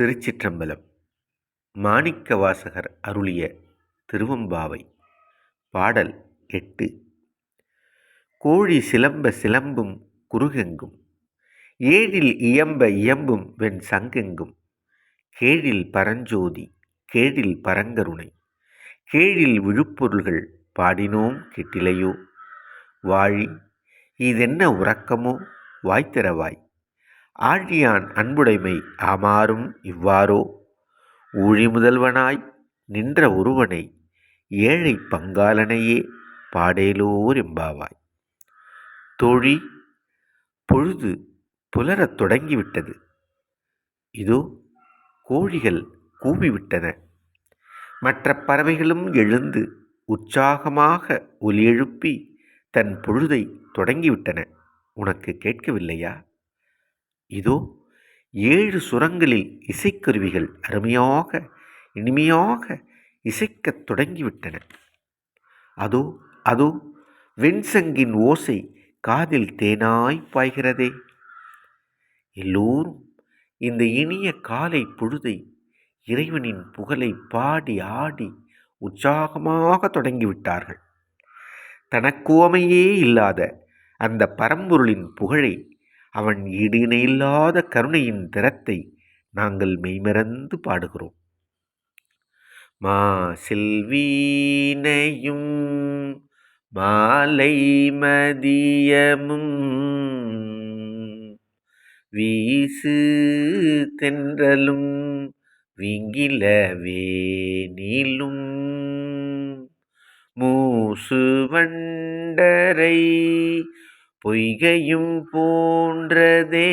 திருச்சிற்றம்பலம். மாணிக்கவாசகர் அருளிய திருவம்பாவை. பாடல் எட்டு. கோழி சிலம்ப சிலம்பும் குறுகெங்கும். ஏழில் இயம்ப இயம்பும் வெண் சங்கெங்கும். கேழில் பரஞ்சோதி கேழில் பரங்கருணை. கேழில் விழுப்பொருள்கள் பாடினோம் கெட்டிலையோ? வாழி இதென்ன உறக்கமோ? வாய்த்திரவாய் ஆழியான் அன்புடைமை ஆமாறும் இவ்வாறோ? ஊழி முதல்வனாய் நின்ற ஒருவனை ஏழை பங்காளனையே பாடேலோர் எம்பாவாய். தோழி பொழுது புலரத் தொடங்கிவிட்டது. இதோ கோழிகள் கூவிவிட்டன. மற்ற பறவைகளும் எழுந்து உற்சாகமாக ஒலி எழுப்பி தன் பொழுதை தொடங்கிவிட்டன. உனக்கு கேட்கவில்லையா? இதோ ஏழு சுரங்களில் இசைக்கருவிகள் அருமையாக இனிமையாக இசைக்கத் தொடங்கிவிட்டன. அதோ அதோ வெண்சங்கின் ஓசை காதில் தேனாய் பாய்கிறதே. எல்லோரும் இந்த இனிய காலை பொழுதை இறைவனின் புகழை பாடி ஆடி உற்சாகமாக தொடங்கிவிட்டார்கள். தனக்குவமையே இல்லாத அந்த பரம்பொருளின் புகழை அவன் ஈடிணையில்லாத கருணையின் திறத்தை நாங்கள் மெய்மறந்து பாடுகிறோம். மா செல்வீனையும் மாலை மதியமும் வீசு தென்றலும் விங்கில வேனிலும் மூசு வண்டரை பொய்கையும் போன்றதே.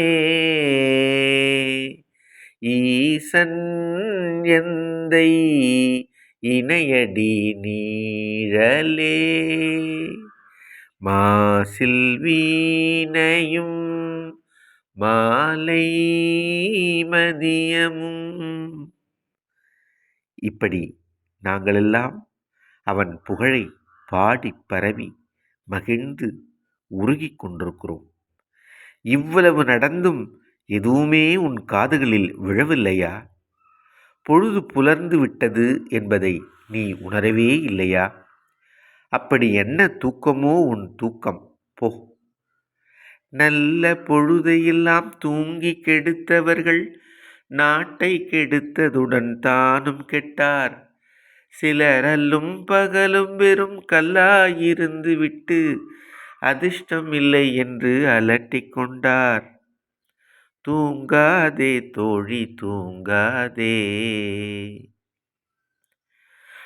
ஈசன் எந்தை இணையடி நீழலே. மாசில் வீணையும் மாலை மதியமும். இப்படி நாங்களெல்லாம் அவன் புகழை பாடி பரவி மகிழ்ந்து உருகிக் கொண்டிருக்கிறோம். இவ்வளவு நடந்தும் எதுவுமே உன் காதுகளில் விழவில்லையா? பொழுது புலர்ந்து விட்டது என்பதை நீ உணரவே இல்லையா? அப்படி என்ன தூக்கமோ உன் தூக்கம்? போ. நல்ல பொழுதையெல்லாம் தூங்கி கெடுத்தவர்கள் நாட்டை கெடுத்ததுடன் தானும் கெட்டார். சிலரல்லும் பகலும் வெறும் கல்லாயிருந்து விட்டு அதிர்ஷ்டம் இல்லை என்று அலட்டிக் கொண்டார். தூங்காதே தோழி தூங்காதே.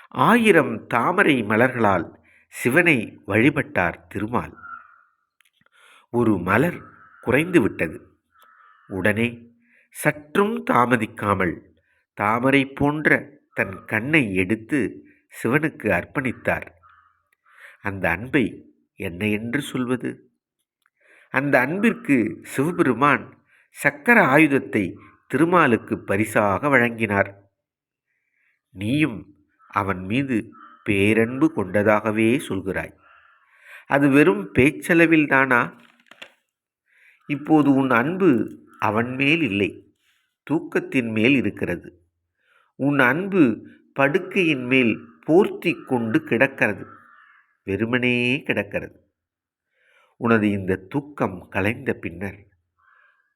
ஆயிரம் தாமரை மலர்களால் சிவனை வழிபட்டார் திருமால். ஒரு மலர் குறைந்து விட்டது. உடனே சற்றும் தாமதிக்காமல் தாமரை போன்ற தன் கண்ணை எடுத்து சிவனுக்கு அர்ப்பணித்தார். அந்த அன்பை என்ன என்று சொல்வது? அந்த அன்பிற்கு சிவபெருமான் சக்கர ஆயுதத்தை திருமாலுக்கு பரிசாக வழங்கினார். நீயும் அவன் மீது பேரன்பு கொண்டதாகவே சொல்கிறாய். அது வெறும் பேச்சளவில் தானா இப்போது உன் அன்பு அவன் மேல் இல்லை தூக்கத்தின் மேல் இருக்கிறது. உன் அன்பு படுக்கையின் மேல் போர்த்தி கொண்டு கிடக்கிறது. வெறுமனே கிடக்கிறது. உனது இந்த தூக்கம் கலைந்த பின்னர்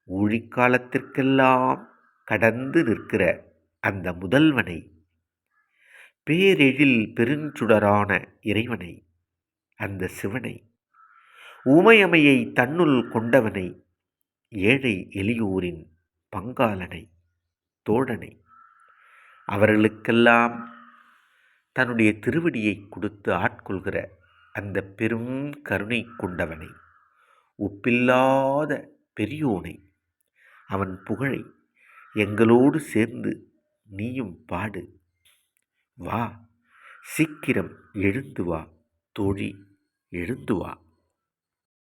ஊழிக்காலத்திற்கெல்லாம் கடந்து நிற்கிற அந்த முதல்வனை பேரெழில் பெருஞ்சுடரான இறைவனை அந்த சிவனை உமையமையை தன்னுள் கொண்டவனை ஏழை எளியோரின் பங்காளனை தோழனை அவர்களுக்கெல்லாம் தன்னுடைய திருவடியை கொடுத்து ஆட்கொள்கிற அந்த பெரும் கருணை கொண்டவனை ஒப்பில்லாத பெரியோனை அவன் புகழை எங்களோடு சேர்ந்து நீயும் பாடு. வா சீக்கிரம் எழுந்து வா தோழி எழுந்து வா.